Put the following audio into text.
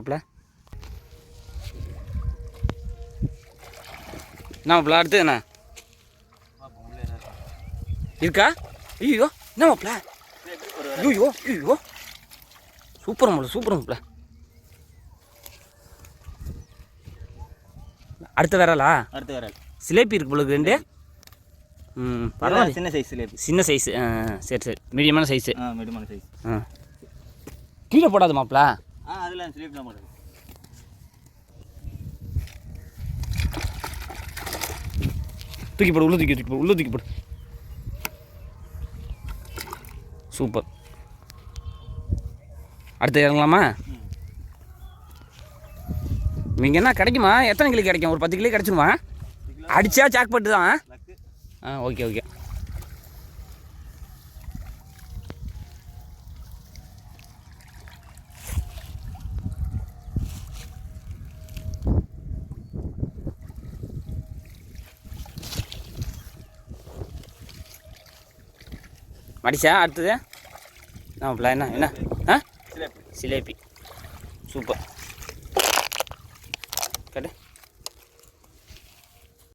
மாப்பிள என்ன மாப்பிள அடுத்து என்ன? இருக்கா? ஐயோ என்ன மாப்பிள ஐயோ ஐயோ. சூப்பர் மாப்பிள சூப்பர் மாப்பிள அடுத்த விரலா? அடுத்து விரல். சிலேபி இருக்கு போல ரெண்டு. ம் பரவாயில்ல. சின்ன சைஸ் சிலேபி சின்ன சைஸு சரி சரி. மீடியமான சைஸு ஆ மீடியமான சைஸ் ஆ. கீழே போடாது மாப்பிள அதில் சிலேபி தான் போடுறது தூக்கி போடு உள்ள தூக்கி தூக்கி போடு உள்ள தூக்கி போடு. சூப்பர். அடுத்து இறங்கலாமா? இங்கே என்ன கிடைக்குமா? எத்தனை கிலோ கிடைக்கும்? ஒரு பத்து கிலோ கிடைச்சிருமா? அடிச்சா சாக்பட்டு தான். ஆ ஓகே ஓகே. மடிச்சா அடுத்தது? நான் என்ன என்ன? ஆ? சிலேபி. சிலேபி. சூப்பர். கட்டு.